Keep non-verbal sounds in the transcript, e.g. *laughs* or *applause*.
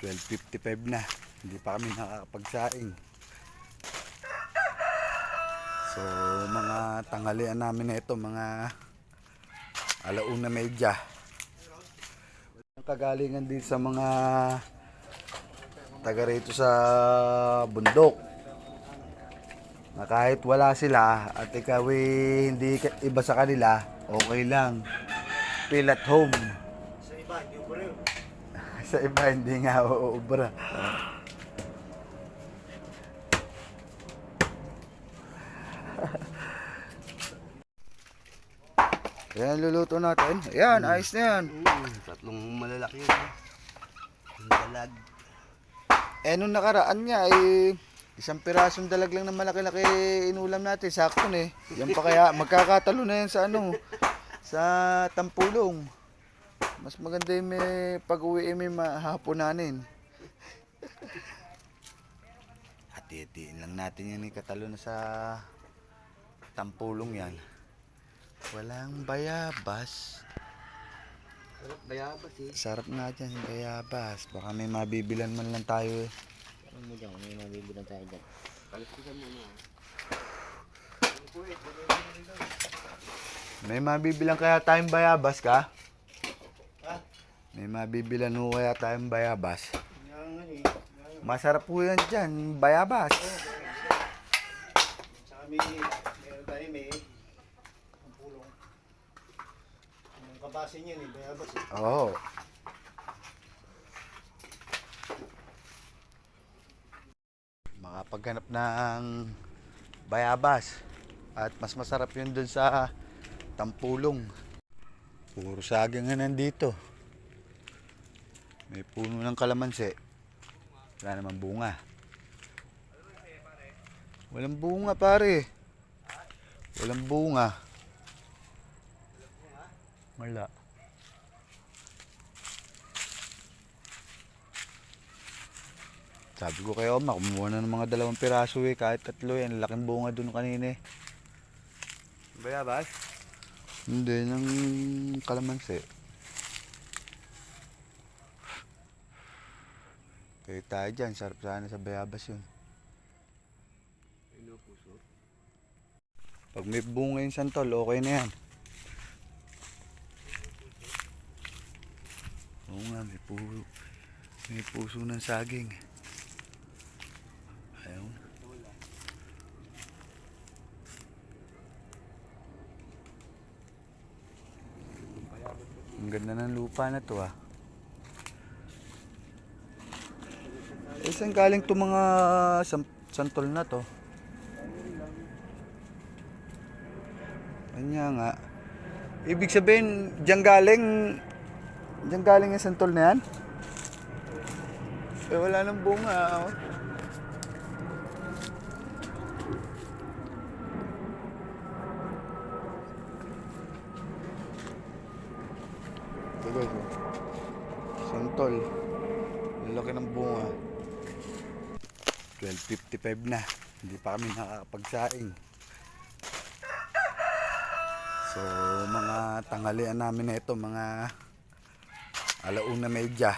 12.55 na. Hindi pa kami nakakapagsaing. So, mga tanghalian namin na ito, mga alauna medya. Ang kagalingan din sa mga taga rito sa bundok. Na kahit wala sila at ikaw eh, hindi iba sa kanila, okay lang. Feel at home. Sa iba, hindi nga uubra. Yan, luluto natin. Ayan, ayos na yan. Mm, tatlong malalaki yun. dalag. Eh, nung nakaraan nga, eh, isang pirasong dalag lang na malaki-laki inulam natin. Sakto na eh. Yan pa kaya, *laughs* magkakatalo na yan sa ano, sa tampulong. Mas maganda yung may pag-uwi eh, may mahaponanin. *laughs* Hati-hatiin lang natin yan eh, katalo na sa tampulong yan. Walang bayabas. Sarap bayabas eh. Sarap nga dyan, bayabas. Baka may mabibilan man lang tayo eh. Ano mo dyan? May mabibilang tayo dyan. Palitisan mo na. May mabibilang kaya tayong bayabas ka? May mabibilan ho kaya tayong bayabas? Masarap po yan dyan, bayabas. Sa kami, meron tayo may ang pulong. Ang kabase niya ni Bayabas. eh. Oo. Makapaghanap ng bayabas. At mas masarap yun dun sa tampulong. Puro saging nga nandito. May puno ng kalamansi. Wala naman bunga. Walang bunga pare. Walang bunga. Wala. Sabi ko kay Oma, kumuha na ng mga dalawang piraso eh, kahit tatlo yan, laking bunga dun kanina eh. Bayabas? Hindi, ng kalamansi. Kaya tayo dyan, sarap sana sa bayabas yun. Ano puso? Pag may bunga yung santol, okay na yan. Oo nga, may, pu- may puso ng saging. Ayaw. Ang ganda ng lupa na to ah. Eh, saan galing to mga santol na to? Kanya nga. Ibig sabihin, diyan galing, diyan galing yung santol na yan? Eh, wala nang bunga. Oh. Santol. Ang laki ng bunga. 12.55 na. Hindi pa kami nakakapagsaing. So, mga tanghalian namin na ito, mga alauna medya.